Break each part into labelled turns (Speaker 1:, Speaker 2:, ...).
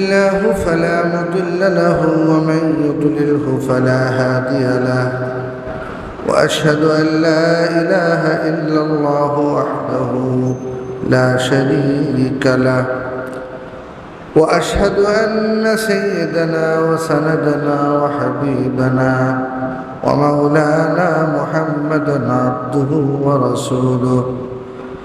Speaker 1: الله فلا مضل له ومن يضلله فلا هادي له. وأشهد أن لا إله إلا الله وحده لا شريك له. وأشهد أن سيدنا وسندنا وحبيبنا ومولانا محمدا عبده ورسوله.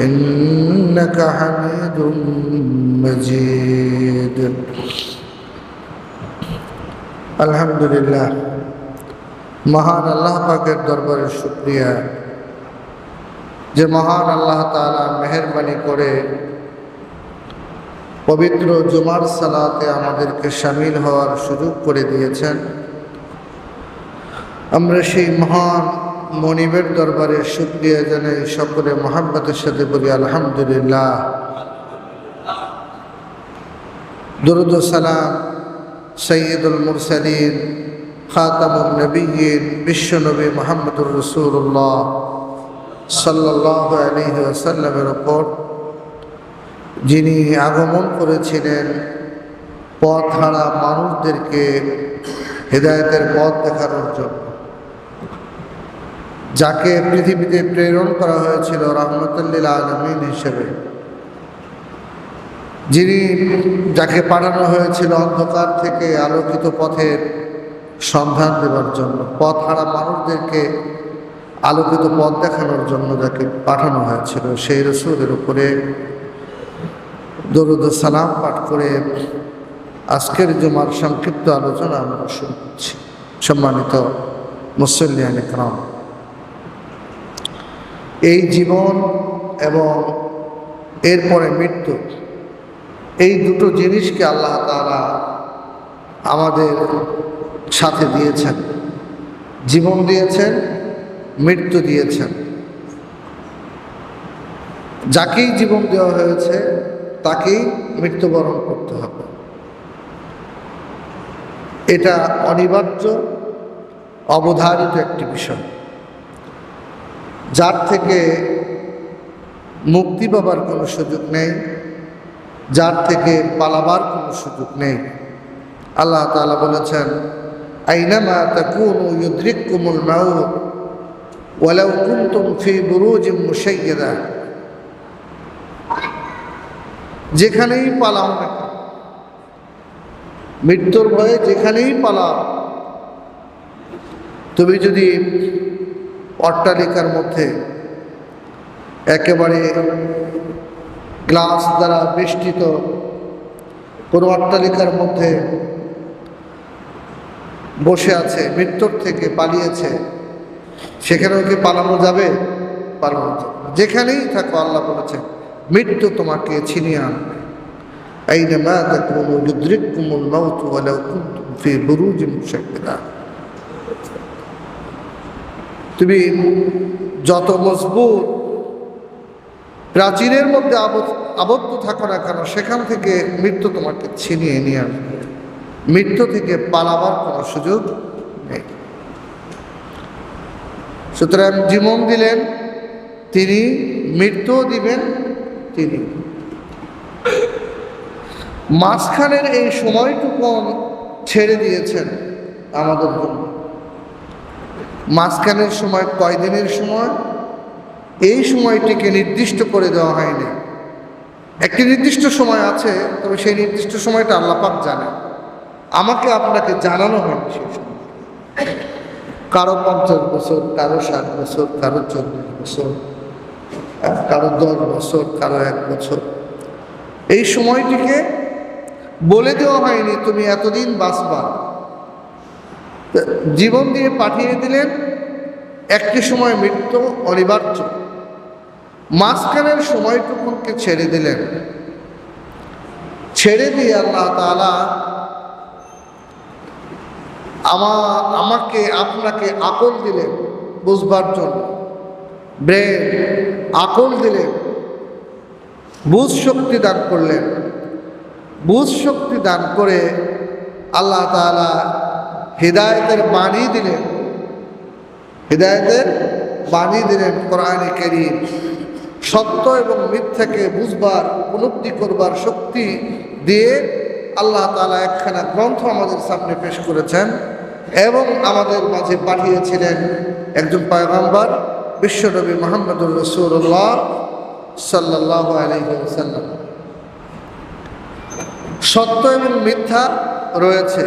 Speaker 1: إنك حميد مجيد আলহামদুলিল্লাহ মহান আল্লাহ পাকের দরবারে শুক্রিয়া যে মহান আল্লাহ তালা মেহরবানি করে পবিত্র জুমার সালাতে আমাদেরকে সামিল হওয়ার সুযোগ করে দিয়েছেন আমরা সেই মহান মনিবের দরবারে শুক্রিয়া জানাই, সকলে মোহাম্মতের সাথে বলি, আলহামদুলিল্লাহ। দুরুদ সালাম, সৈয়দুল মুরসালিন খাতামুল নবীন, বিশ্বনবী মোহাম্মদুর রসুল্লাহ সাল্লাহ আসাল্লামের ওপর, যিনি আগমন করেছিলেন পথ হারা মানুষদেরকে, হৃদায়তের পথ দেখানোর জন্য। যাকে পৃথিবীতে প্রেরণ করা হয়েছিল রহমতুল্লিল আলমিন হিসেবে। যিনি যাকে পাঠানো হয়েছিল অন্ধকার থেকে আলোকিত পথের সন্ধান দেওয়ার জন্য, পথ হারা মানুষদেরকে আলোকিত পথ দেখানোর জন্য যাকে পাঠানো হয়েছিল, সেই রসুলের উপরে দরুদ সালাম পাঠ করে আজকের জমার সংক্ষিপ্ত আলোচনা আমরা শুনছি। সম্মানিত মুসল্লিয়ান ইকরাম এই জীবন এবং এরপরে মৃত্যু, এই দুটো জিনিসকে আল্লাহ তারা আমাদের সাথে দিয়েছেন। জীবন দিয়েছেন, মৃত্যু দিয়েছেন। যাকেই জীবন দেওয়া হয়েছে, তাকেই মৃত্যুবরণ করতে হবে। এটা অনিবার্য, অবধারিত একটি বিষয়। যার থেকে মুক্তি পাবার কোনো সুযোগ নেই, যার থেকে পালাবার কোনো সুযোগ নেই। আল্লাহ তালা বলেছেন, আইনামা তাকুনু ইউদ্রিকুমুল মাউত, ওয়ালাউ কুনতুম ফি বুরুজিম মুশাইয়্যাদা। যেখানেই পালাও না মৃত্যুর ভয়ে যেখানেই পালাও, তুমি যদি অট্টালিকার মধ্যে একেবারে গ্লাস দ্বারা বেষ্টিত কোনো অট্টালিকার মধ্যে বসে আছে মৃত্যুর থেকে পালিয়েছে সেখানেও কি পালানো যাবে পালানো যাবে না। যেখানেই থাকো আল্লাহ বলেছে মৃত্যু তোমাকে ছিনিয়ে আনবে أينما تكونوا يدرككم الموت ولو كنتم في بروج مشكلة তুমি যত মজবুত প্রাচীরের মধ্যে আবদ্ধ থাকো না কেন, সেখান থেকে মৃত্যু তোমাকে ছিনিয়ে নিয়ে আসবে। মৃত্যু থেকে পালাবার কোনো সুযোগ নেই। সুতরাং জীবন দিলেন তিনি, মৃত্যু দিবেন তিনি। মাঝখানের এই সময়টুকু ছেড়ে দিয়েছেন আমাদের জন্য। মাঝখানের সময় কয়দিনের সময়? এই সময়টিকে নির্দিষ্ট করে দেওয়া হয়নি। একটি নির্দিষ্ট সময় আছে তবে সেই নির্দিষ্ট সময়টা আল্লাপাক জানে। আমাকে আপনাকে জানানো হয়নি সেই কারও পঞ্চাশ বছর কারও ষাট বছর কারও চল্লিশ বছর হ্যাঁ, কারও দশ বছর কারও এক বছর। এই সময়টিকে বলে দেওয়া হয়নি তুমি এতদিন বাঁচবা। জীবন দিয়ে পাঠিয়ে দিলেন একটি সময় মৃত্যু অনিবার্য। মাঝখানের সময়টুকুনকে ছেড়ে দিলেন। ছেড়ে দিয়ে আল্লাহ তালা আমা, আমাকে, আপনাকে আকল দিলেন বুঝবার জন্য। ব্রেন, আকল দিলেন। বুঝ শক্তি দান করলেন। বুঝ শক্তি দান করে আল্লাহ তালা হৃদায়তের বাণী দিলেন হৃদায়তের বাণী দিলেন কোরআনে করিম সত্য এবং মিথ্যাকে বুঝবার উপলব্ধি করবার শক্তি দিয়ে আল্লাহ তালা একখানা গ্রন্থ আমাদের সামনে পেশ করেছেন এবং আমাদের মাঝে পাঠিয়েছিলেন একজন পয়গম্বর বিশ্বনবী মোহাম্মদুর রসুল্লাহ সাল্লাহ আলহিসাল্লাম সত্য এবং মিথ্যা রয়েছে।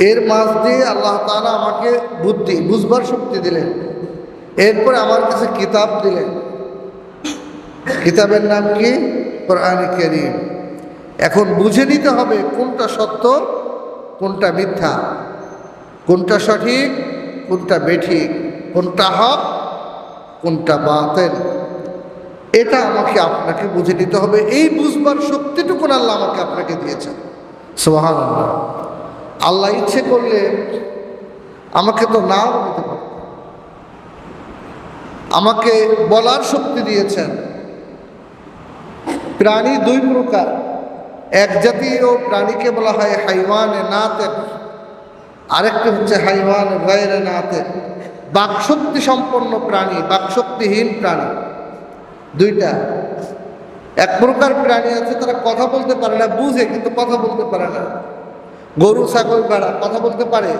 Speaker 1: এর মাঝ দিয়ে আল্লাহ তালা আমাকে বুদ্ধি, বুঝবার শক্তি দিলেন। এরপরে আমার কাছে কিতাব দিলেন। কিতাবের নাম কি? কোরআন করিম। এখন বুঝে নিতে হবে কোনটা সত্য, কোনটা মিথ্যা। কোনটা সঠিক, কোনটা বেঠিক। কোনটা হক, কোনটা বাতেন এটা আমাকে, আপনাকে বুঝে নিতে হবে। এই বুঝবার শক্তিটুকুন আল্লাহ আমাকে আপনাকে দিয়েছেন। সোহান আল্লাহ আল্লাহ ইচ্ছে করলে আমাকে তো নাও দিতে আমাকে বলার শক্তি দিয়েছেন। প্রাণী দুই প্রকার। এক জাতীয় প্রাণীকে বলা হয় হাইওয়ান নাতে। আরেকটি হচ্ছে হাইওয়ান গায়ের নাতে। বাকশক্তি সম্পন্ন প্রাণী, বাকশক্তিহীন প্রাণী। দুইটা। এক প্রকার প্রাণী আছে, তারা কথা বলতে পারে না, বুঝে, কিন্তু কথা বলতে পারে না। গরু, ছাগল, বেড়া, কথা বলতে পারে,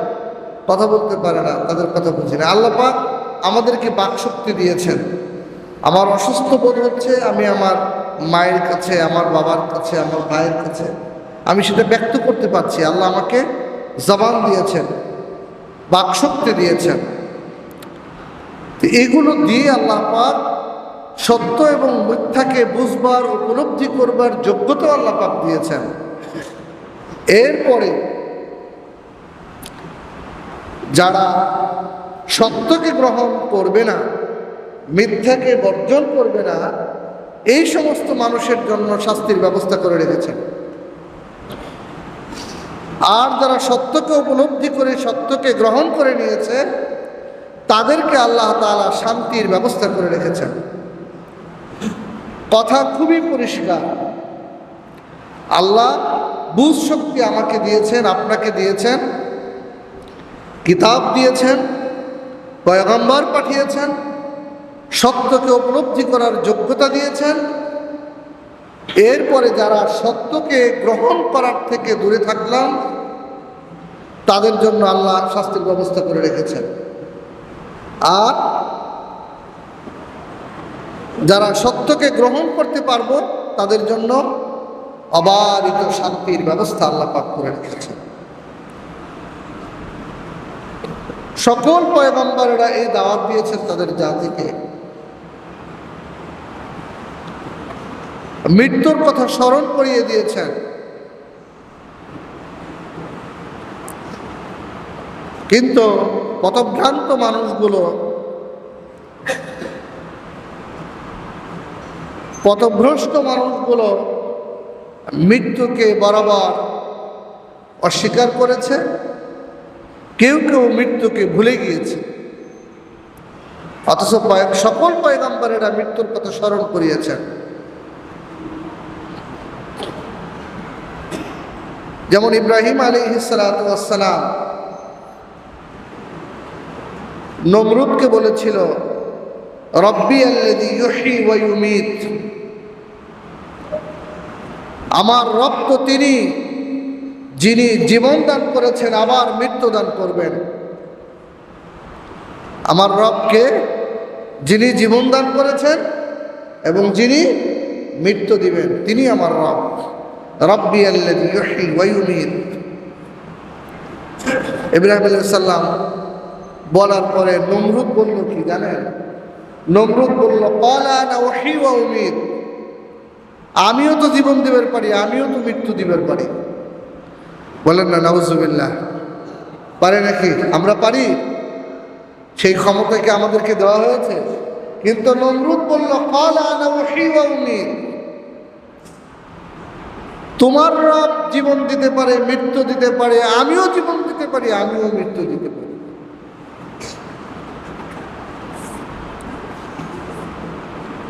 Speaker 1: কথা বলতে পারে না, তাদের কথা বুঝি না। আল্লাপাক আমাদেরকে বাকশক্তি দিয়েছেন। আমার অসুস্থ বোধ হচ্ছে আমি আমার মায়ের কাছে, আমার বাবার কাছে, আমার ভাইয়ের কাছে, আমি সেটা ব্যক্ত করতে পারছি। আল্লাহ আমাকে জবান দিয়েছেন, বাকশক্তি দিয়েছেন। তো এগুলো দিয়ে আল্লাহ পাক সত্য এবং মিথ্যাকে বুঝবার, উপলব্ধি করবার যোগ্যতা আল্লাহ পাক দিয়েছেন। এরপরে যারা সত্যকে গ্রহণ করবে না, মিথ্যাকে বর্জন করবে না, এই সমস্ত মানুষের জন্য শাস্তির ব্যবস্থা করে রেখেছেন। আর যারা সত্যকে উপলব্ধি করে, সত্যকে গ্রহণ করে নিয়েছে, তাদেরকে আল্লাহ তালা শান্তির ব্যবস্থা করে রেখেছেন। কথা খুবই পরিষ্কার। আল্লাহ বুঝ শক্তি আমাকে দিয়েছেন, আপনাকে দিয়েছেন, কিতাব দিয়েছেন, পয়গম্বর পাঠিয়েছেন, সত্যকে উপলব্ধি করার যোগ্যতা দিয়েছেন। এরপরে যারা সত্যকে গ্রহণ করার থেকে দূরে থাকলাম, তাদের জন্য আল্লাহ শাস্তির ব্যবস্থা করে রেখেছেন। আর যারা সত্যকে গ্রহণ করতে পারব, তাদের জন্য অবারিত শান্তির ব্যবস্থা আল্লাহ পাক করে রেখেছেন। সকল পয়গম্বরেরা এই দাওয়াত দিয়েছেন তাদের জাতিকে। মৃত্যুর কথা স্মরণ করিয়ে দিয়েছেন। কিন্তু পথভ্রান্ত মানুষগুলো পথভ্রষ্ট মানুষগুলো মৃত্যুকে বরাবর অস্বীকার করেছে, কেউ কেউ মৃত্যুকে ভুলে গিয়েছে। অথচ সকল পয়গম্বরেরা মৃত্যুর কথা স্মরণ করিয়েছেন। যেমন ইব্রাহিম আলী সালাম নমরুদকে বলেছিল, রব্বি আল্লাদি ইউহি ওয়া ইউমিত। আমার রব তিনি, যিনি জীবন দান করেছেন, আবার মৃত্যু দান করবেন। আমার রবকে যিনি জীবন দান করেছেন এবং যিনি মৃত্যু দিবেন, তিনি আমার রব। রব্বি ইউমিত। ইব্রাহিম আলাইহিস বলার পরে নমরুদ বলল কি জানেন? নমরুদ বলল কলা না ওহি ওয়া উমিদ আমিও তো জীবন দিবার পারি, আমিও তো মৃত্যু দিবার পারি। বলেন না, নাউজুবিল্লাহ। পারে নাকি? আমরা পারি। সেই ক্ষমতা কি আমাদেরকে দেওয়া হয়েছে? কিন্তু নমরুদ বলল তোমার রব জীবন দিতে পারে, মৃত্যু দিতে পারে, আমিও জীবন দিতে পারি, আমিও মৃত্যু দিতে পারি।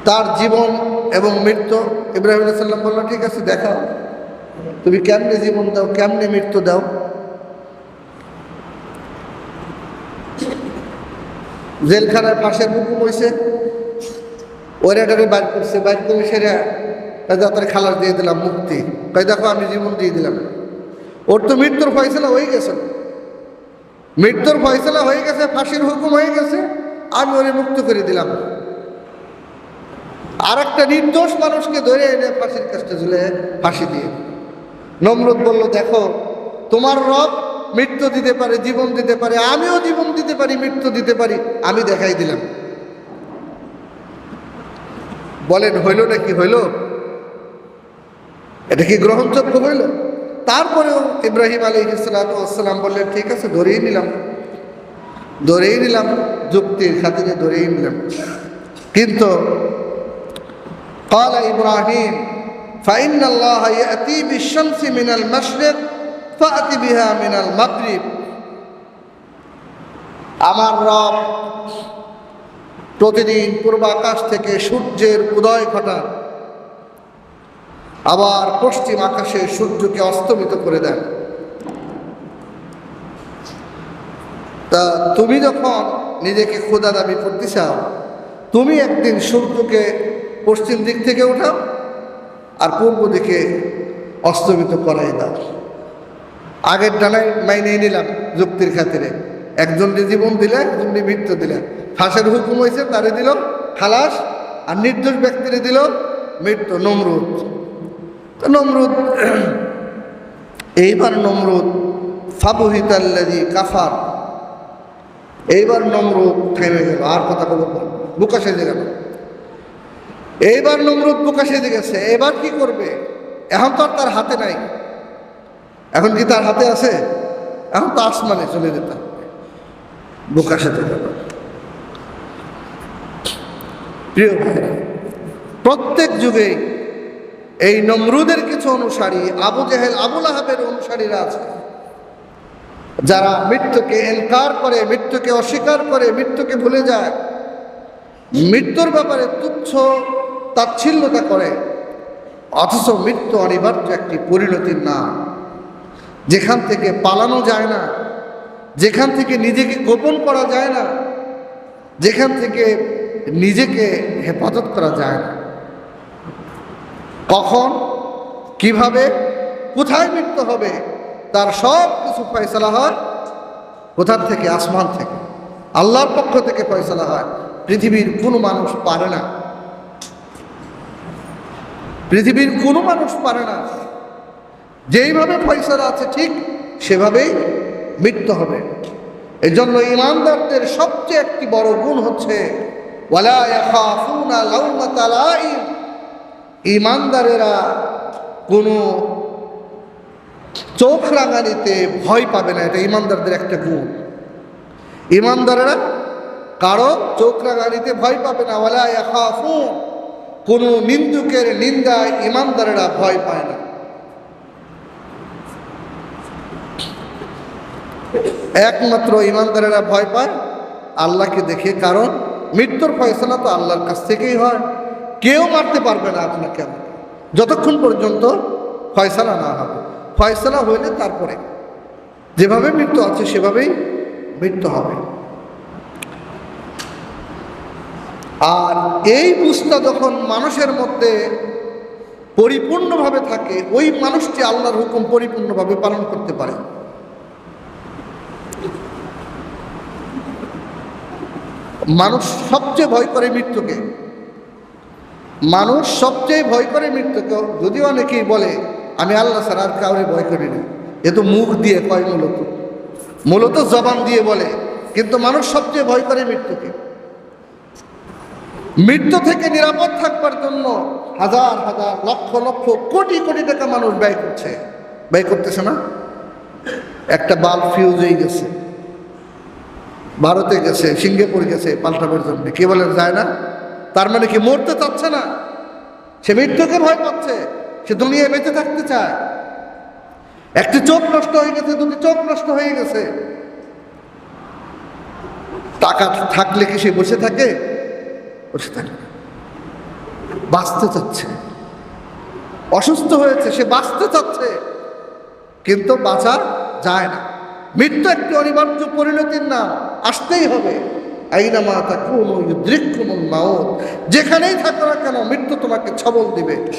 Speaker 1: তার জীবন এবং মৃত্যু, ইব্রাহিম সাল্লাম বলল, ঠিক আছে, দেখাও। তুমি কেমনে জীবন দাও, কেমনে মৃত্যু দাও? জেলখানার পাশের হুকুম হয়েছে ওরাটারে বাইর করছে, বাইর করে সেরা তাদের খালার দিয়ে দিলাম, মুক্তি। তাই দেখো, আমি জীবন দিয়ে দিলাম। ওর তো মৃত্যুর ফয়সলা হয়ে গেছে। মৃত্যুর ফয়সলা হয়ে গেছে, ফাঁসির হুকুম হয়ে গেছে, আমি ওরে মুক্ত করে দিলাম। আর একটা নির্দোষ মানুষকে ধরে এনে ফাঁসির কাজটা ঝুলে ফাঁসি দিয়ে নমরুদ বলল, দেখো, তোমার রব মৃত্যু দিতে পারে, জীবন দিতে পারে, আমিও জীবন দিতে পারি, মৃত্যু দিতে পারি, আমি দেখাই দিলাম। বলেন, হইল নাকি হইল? এটা কি গ্রহণযোগ্য হইল? তারপরেও ইব্রাহিম আলী ইসলাতাম বললেন, ঠিক আছে, ধরেই নিলাম। ধরেই নিলাম, যুক্তির খাতিরে ধরেই নিলাম। কিন্তু قال إبراهيم فإن الله يأتي بالشمس من المشرق فأتي بها من المغرب আমার রব প্রতিদিন পূর্বাকাশ থেকে সূর্যের উদয় ঘটান আবার পশ্চিম আকাশে সূর্যকে অস্তমিত করে দেন তা তুমি যখন নিজেকে খোদা দাবি করতে চাও তুমি একদিন সূর্যকে পশ্চিম দিক থেকে উঠাও আর পূর্ব দিকে অস্তমিত করাই দাও। আগের ডানায় মাইনে নিলাম যুক্তির খাতিরে। একজনকে জীবন দিলে একজনকে মৃত্যু দিলে। ফাঁসের হুকুম হয়েছে তারে দিল খালাস আর নির্দোষ ব্যক্তিরে দিল মৃত্যু, নমরুদ। নমরুদ, এইবার নমরুদ ফাবুহিতাল্লাজি কাফার। এইবার নমরুদ থেমে গেল, আর কথা বলব বুকা সেজে গেল। এইবার নমরুদ সেজে গেছে, এবার কি করবে? এখন তো আর তার হাতে নাই। এখন কি তার হাতে আছে? এখন তো আসমানে চলে যেতাম বোকা সেজে গেল। প্রিয় প্রত্যেক যুগে এই নমরুদের কিছু অনুসারী, আবু জেহেল আবুল আহাবের অনুসারীরা আছে। যারা মৃত্যুকে এনকার করে, মৃত্যুকে অস্বীকার করে, মৃত্যুকে ভুলে যায়। মৃত্যুর ব্যাপারে তুচ্ছ তাচ্ছিল্যতা করে, অথচ মৃত্যু অনিবার্য একটি পরিণতির নাম। যেখান থেকে পালানো যায় না, যেখান থেকে নিজেকে গোপন করা যায় না, যেখান থেকে নিজেকে হেফাজত করা যায় না। কখন, কীভাবে, কোথায় মৃত্যু হবে, তার সব কিছু ফয়সলা হয় কোথার থেকে? আসমান থেকে। আল্লাহর পক্ষ থেকে ফয়সলা হয়। পৃথিবীর কোনো মানুষ পারে না। পৃথিবীর কোনো মানুষ পারে না। যেইভাবে ফয়সলা আছে, ঠিক সেভাবেই মৃত্যু হবে। এই জন্য ইমানদারদের সবচেয়ে একটি বড় গুণ হচ্ছে ইমানদারেরা কোনো চোখ রাঙানিতে ভয় পাবে না, এটা ইমানদারদের একটা গুণ। ইমানদারেরা কারও চোখ রাঙানিতে ভয় পাবে না ইয়াখাফু কোনো নিন্দুকের নিন্দায় ইমানদারেরা ভয় পায় না। একমাত্র ইমানদারেরা ভয় পায় আল্লাহকে দেখে, কারণ মৃত্যুর ফয়সলা তো আল্লাহর কাছ থেকেই হয়। কেউ মারতে পারবে না আপনাকে যতক্ষণ পর্যন্ত ফয়সালা না হবে। ফয়সালা হইলে তারপরে যেভাবে মৃত্যু আছে সেভাবেই মৃত্যু হবে। আর এই বুঝটা যখন মানুষের মধ্যে পরিপূর্ণভাবে থাকে, ওই মানুষটি আল্লাহর হুকুম পরিপূর্ণভাবে পালন করতে পারে। মানুষ সবচেয়ে ভয় করে মৃত্যুকে। মানুষ সবচেয়ে ভয় করে মৃত্যুকে, যদিও অনেকেই বলে, আমি আল্লাহ ছাড়া আর কাউরে ভয় করি না। এ তো মুখ দিয়ে কয় মূলত। মূলত জবান দিয়ে বলে। কিন্তু মানুষ সবচেয়ে ভয় করে মৃত্যুকে। মৃত্যু থেকে নিরাপদ থাকবার জন্য হাজার হাজার, লক্ষ লক্ষ, কোটি কোটি টাকা মানুষ ব্যয় করছে। ব্যয় করতেছে না? একটা বাল্ব ফিউজ হয়ে গেছে। ভারতে গেছে, সিঙ্গাপুর গেছে পাল্টাবার জন্য। কে বলে যায় না? তার মানে কি মরতে চাচ্ছে না? সে মৃত্যুকে ভয় পাচ্ছে, সে দুনিয়ায় বেঁচে থাকতে চায়। একটি চোখ নষ্ট হয়ে গেছে, দুটি চোখ নষ্ট হয়ে গেছে। টাকা থাকলে কি সে বসে থাকে? বসে থাকে না। বাঁচতে চাচ্ছে। অসুস্থ হয়েছে, সে বাঁচতে চাচ্ছে। কিন্তু বাঁচা যায় না। মৃত্যু একটি অনিবার্য পরিণতির নাম। আসতেই হবে। আইনা মা তা দৃক্ষমন মাও যেখানেই থাকো না কেন, মৃত্যু তোমাকে ছবল দিবে।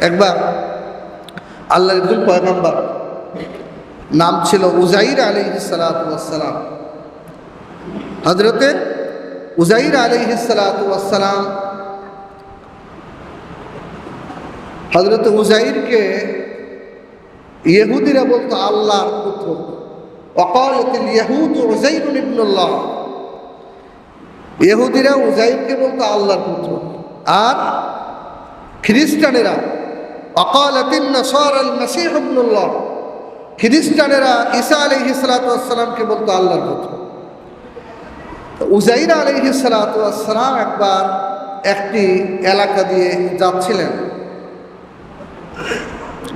Speaker 1: একবার আল্লাহ পয়গম্বর, নাম ছিল উজাইর আলী সালাতাম হজরতে উজাইর আলী সালাতাম হজরত উজাইরকে ইহুদিরা বলতো, আল্লাহর পুত্র। ইহুদিরা উজাইরকে বলতো, আল্লাহর পুত্র। আর খ্রিস্টানেরা অকালতিন নসর আল মসিহ বলতো, আল্লাহর পুত্র। উজাইর আলাইহি সালাতাম একবার একটি এলাকা দিয়ে যাচ্ছিলেন।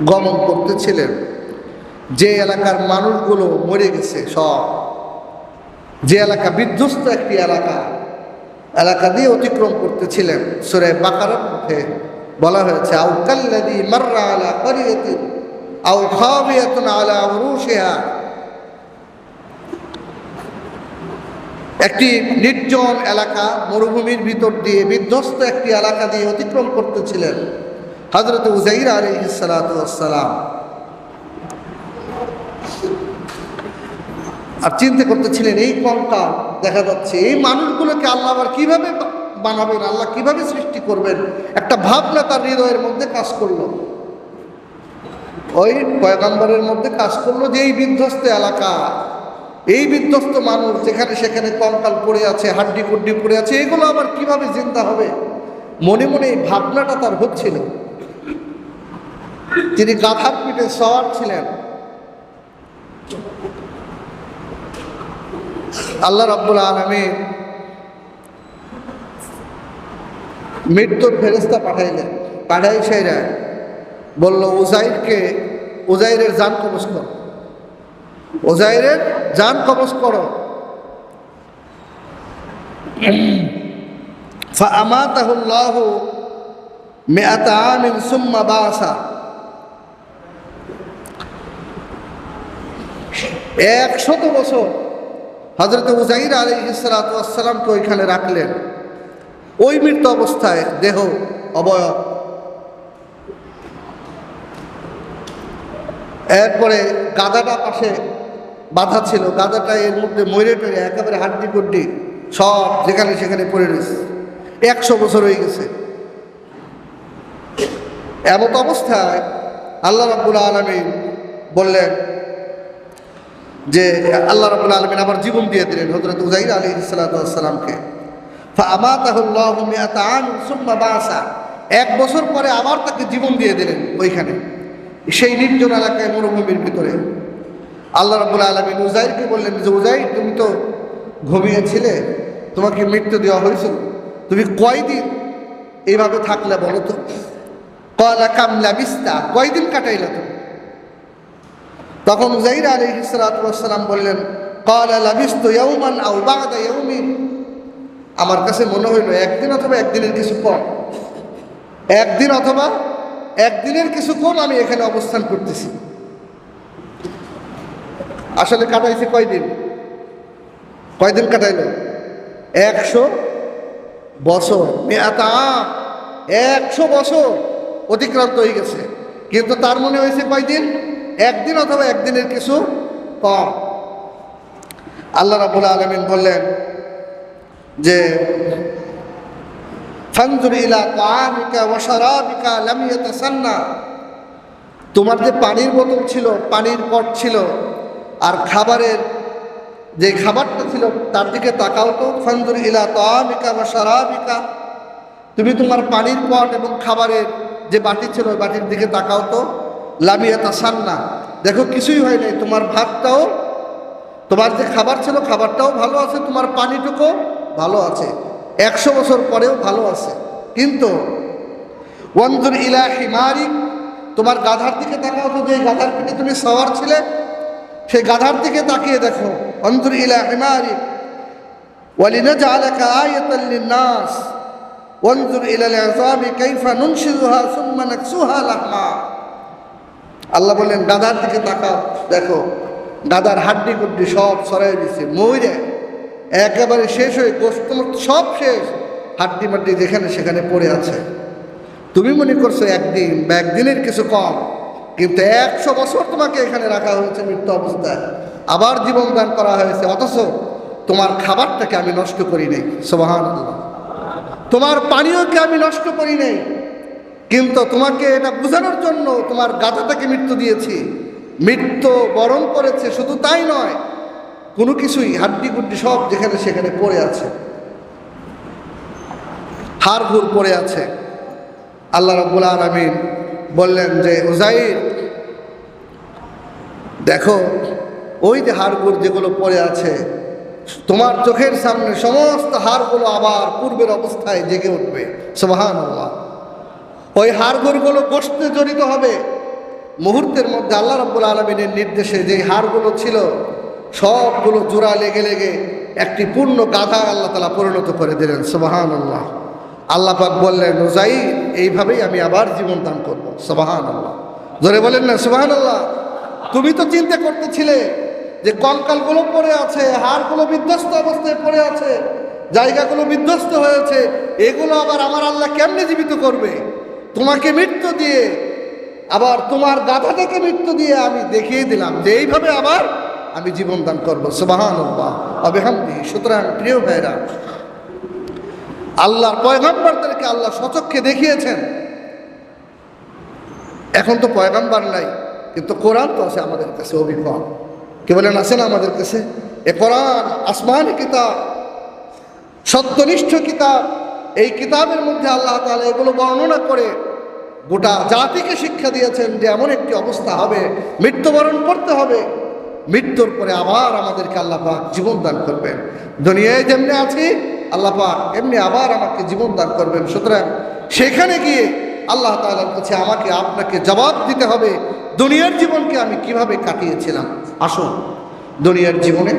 Speaker 1: গমন করতেছিলেন। যে এলাকার মানুষগুলো মরে গেছে সব। যে এলাকা বিধ্বস্ত একটি এলাকা এলাকা দিয়ে অতিক্রম করতেছিলেন। সুরে বাকারার মধ্যে বলা হয়েছে আউ কাল্লাদি মাররা আলা করিয়াতিন আউ খাবিয়াতুন আলা উরুশিহা। একটি নির্জন এলাকা মরুভূমির ভিতর দিয়ে বিধ্বস্ত একটি এলাকা দিয়ে অতিক্রম করতেছিলেন হজরত উজাইর আলী সালাম। আর চিন্তা করতেছিলেন, এই কঙ্কাল দেখা যাচ্ছে, এই মানুষগুলোকে আল্লাহ আবার কীভাবে বানাবেন, আল্লাহ কীভাবে সৃষ্টি করবেন? একটা ভাবনা তার হৃদয়ের মধ্যে কাজ করল। ওই পয়গাম্বরের মধ্যে কাজ করল যে এই বিধ্বস্ত এলাকা এই বিধ্বস্ত মানুষ যেখানে সেখানে কঙ্কাল পড়ে আছে, হাড্ডি কুড্ডি পড়ে আছে, এগুলো আবার কীভাবে চিন্তা হবে? মনে মনে এই ভাবনাটা তার হচ্ছিল। তিনি গাধার পিঠে সওয়ার ছিলেন। আল্লাহ রাব্বুল আলমী মৃত্যুর ফেরেস্তা পাঠাইলেন। পাঠাই সেরা বলল, উজাইরকে, উজাইরের যান কবচ ওজাইরের যান কবজ করো। আমাতাহুল্লাহ মেয়াত আমিন সুম্মা বাসা একশত বছর হজরত উজাইর আলী ইসালাতামকে ওইখানে রাখলেন। ওই মৃত্যু অবস্থায় দেহ অবয়ব। এরপরে গাদাটা পাশে বাধা ছিল গাদাটা এর মধ্যে ময়ূরে টরে একেবারে হাড্ডি কুড্ডি সব যেখানে সেখানে পড়ে রয়েছে। একশো বছর হয়ে গেছে। এমত অবস্থায় আল্লাহ রাব্বুল আলমী বললেন যে, আল্লাহ রাবুল আলমিন আবার জীবন দিয়ে দিলেন হজরত উজাইর আলী সালাতামকে এক বছর পরে আবার তাকে জীবন দিয়ে দিলেন ওইখানে। সেই নির্জন এলাকায় মরুভূমির ভিতরে। আল্লাহ রাবুল আলমিন উজাইরকে বললেন যে উজাইর তুমি তো ঘুমিয়েছিলে তোমাকে মৃত্যু দেওয়া হয়েছিল। তুমি কয়দিন এইভাবে থাকলে বলো তো? কলা কামলা বিস্তা কয়দিন কাটাইলে তুমি? তখন উজাইর আলী সালাম বললেন আমার কাছে মনে হইল, একদিন অথবা একদিনের কিছু কম একদিন অথবা একদিনের কিছু কম আমি এখানে অবস্থান করতেছি। আসলে কাটাইছে কয়দিন? কয়দিন কাটাইল? একশো বছর। একশো বছর অতিক্রান্ত হয়ে গেছে। কিন্তু তার মনে হয়েছে কয়দিন? একদিন অথবা একদিনের কিছু কম। আল্লাহ রাবুল আলমিন বললেন যে তোমার যে পানির বোতল ছিল, পানির পট ছিল আর খাবারের যে খাবারটা ছিল, তার দিকে তাকাও তো, ফানজুর ইলা তাআমিকা ওয়া শারাবিকা। তুমি তোমার পানির পট এবং খাবারের যে বাটি ছিল, ওই বাটির দিকে তাকাও তো। লামিয়া তাসান্না দেখো, কিছুই হয় নাই। তোমার ভাতটাও, তোমার যে খাবার ছিল, খাবারটাও ভালো আছে। তোমার পানিটুকু ভালো আছে। একশো বছর পরেও ভালো আছে। কিন্তু, ওয়ানজুর ইলা হিমারিক, তোমার গাধার দিকে তাকাও তো, যে গাধার পিঠে তুমি সওয়ার ছিলে সেই গাধার দিকে তাকিয়ে দেখো অন্তর ইলা হিমারিক ولنجعلك آية للناس وانظر إلى العظام كيف ننشزها ثم نكسوها لحما আল্লাহ বললেন গাধার দিকে তাকাও দেখো গাধার হাড্ডি গুড্ডি সব সরাই দিছে মইরে একেবারে শেষ হয়ে গোস্ত সব শেষ হাড্ডি মাড্ডি যেখানে সেখানে পড়ে আছে তুমি মনে করছো একদিন বা একদিনের কিছু কম কিন্তু একশো বছর তোমাকে এখানে রাখা হয়েছে মৃত্যু অবস্থায়। আবার জীবন দান করা হয়েছে, অথচ তোমার খাবারটাকে আমি নষ্ট করি নাই। সোবাহান তোমার পানীয়কে আমি নষ্ট করি নাই। কিন্তু তোমাকে এটা বোঝানোর জন্য তোমার গাধাটাকে মৃত্যু দিয়েছি। মৃত্যু বরণ করেছে, শুধু তাই নয়, কোনো কিছুই, হাড্ডি গুড্ডি সব যেখানে সেখানে পড়ে আছে। হাড় ঘুর পড়ে আছে। আল্লাহ রব্বুল আলমিন বললেন যে ওজাইর দেখো, ওই যে হাড়গুড় যেগুলো পড়ে আছে, তোমার চোখের সামনে সমস্ত হাড়গুলো আবার পূর্বের অবস্থায় জেগে উঠবে। সোহান ওই হাড়গুড়গুলো গোষ্ঠে জড়িত হবে। মুহূর্তের মধ্যে আল্লাহ রব্বুল আলমিনের নির্দেশে যে হাড়গুলো ছিল, সবগুলো জোড়া লেগে লেগে একটি পূর্ণ গাধা আল্লাহ তালা পরিণত করে দিলেন। সোবাহান আল্লাহ আল্লাহ পাক বললেন রোজাই এইভাবেই আমি আবার জীবন দান করব। সোবাহান আল্লাহ ধরে বলেন না সোবাহান আল্লাহ তুমি তো চিন্তা করতেছিলে যে কঙ্কালগুলো পড়ে আছে, হাড়গুলো বিধ্বস্ত অবস্থায় পড়ে আছে, জায়গাগুলো বিধ্বস্ত হয়েছে, এগুলো আবার আমার আল্লাহ কেমনে জীবিত করবে? তোমাকে মৃত্যু দিয়ে, আবার তোমার গাধাটাকে মৃত্যু দিয়ে আমি দেখিয়ে দিলাম যে এইভাবে আবার আমি জীবন দান করব। সুবাহান সুতরাং প্রিয় ভাইরা আল্লাহর পয়গাম্বারদেরকে আল্লাহ সচক্ষে দেখিয়েছেন। এখন তো পয়গাম্বার নাই। কিন্তু কোরআন তো আছে আমাদের কাছে অভিজ্ঞ কে বলেন, আছে না আমাদের কাছে? এ কোরআন, আসমানি কিতাব, সত্যনিষ্ঠ কিতাব, এই কিতাবের মধ্যে আল্লাহ তাআলা এগুলো বর্ণনা করে গোটা জাতিকে শিক্ষা দিয়েছেন যে এমন একটি অবস্থা হবে, মৃত্যুবরণ করতে হবে, মৃত্যুর পরে আবার আমাদেরকে আল্লাহ পাক জীবন দান করবেন। দুনিয়ায় যেমনি আছি, আল্লাহ পাক এমনি আবার আমাকে জীবন দান করবেন। সুতরাং সেখানে গিয়ে আল্লাহ তাআলার কাছে আমাকে, আপনাকে জবাব দিতে হবে দুনিয়ার জীবনকে আমি কীভাবে কাটিয়েছিলাম? আসুন, দুনিয়ার জীবনে,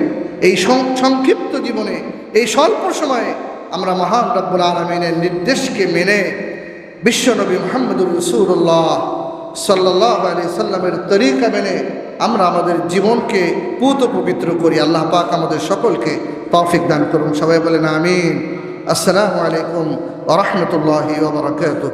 Speaker 1: এই সংক্ষিপ্ত জীবনে, এই স্বল্প সময়ে আমরা মহান রব্বুল আলমিনের নির্দেশকে মেনে বিশ্বনবী মোহাম্মদুর রসুল্লাহ সাল্লাহ আলি সাল্লামের তরিকা মেনে আমরা আমাদের জীবনকে পুত পবিত্র করি। আল্লাহ পাক আমাদের সকলকে তৌফিক দান করুন। সবাই বলেন আমিন। আসসালামু আলাইকুম ওরহমতুল্লাহি ওবরাকাত